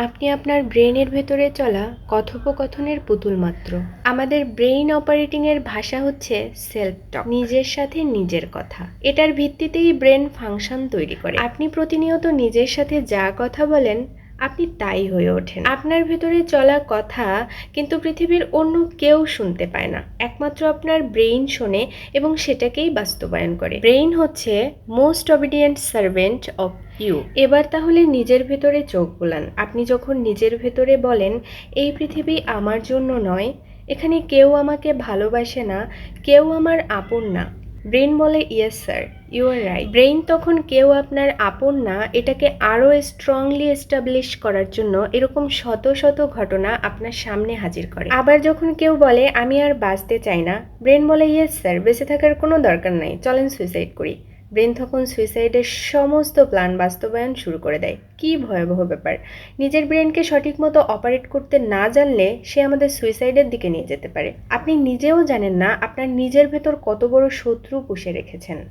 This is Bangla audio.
আপনি আপনার ব্রেনের ভেতরে চলা কথোপকথনের পুতুল মাত্র। আমাদের ব্রেইন অপারেটিং এর ভাষা হচ্ছে সেলফ টক নিজের সাথে নিজের কথা। এটার ভিত্তিতেই ব্রেন ফাংশন তৈরি করে। আপনি প্রতিনিয়ত নিজের সাথে যা কথা বলেন আপনি তাই হয়ে ওঠেন। আপনার ভেতরে চলা কথা কিন্তু পৃথিবীর অন্য কেউ শুনতে পায় না। একমাত্র আপনার ব্রেইন শোনে এবং সেটাকেই বাস্তবায়ন করে। ব্রেইন হচ্ছে most obedient servant of you. এবার তাহলে নিজের ভেতরে চোখ বুলান। আপনি যখন নিজের ভেতরে বলেন, এই পৃথিবী আমার জন্য নয়, এখানে কেউ আমাকে ভালোবাসে না, কেউ আমার আপন না। ব্রেন বলে yes sir you are right brain তখন কেউ আপনার আপন না, এটাকে আরও স্ট্রংলি এস্টাবলিশ করার জন্য এরকম শত শত ঘটনা আপনার সামনে হাজির করে। আবার যখন কেউ বলে, আমি আর বাঁচতে চাই না, ব্রেন বলে ইয়েস স্যার বেঁচে থাকার কোনো দরকার নাই, চলেন সুইসাইড করি। ব্রেন তখন সুইসাইডের সমস্ত প্ল্যান বাস্তবায়ন শুরু করে দেয়? কি ভয়াবহ ব্যাপার? নিজের ব্রেনকে সঠিক মতো অপারেট করতে না জানলে সে আমাদের সুইসাইডের দিকে নিয়ে যেতে পারে। আপনি নিজেও জানেন না আপনার নিজের ভেতর কত বড় শত্রু পুষে রেখেছেন।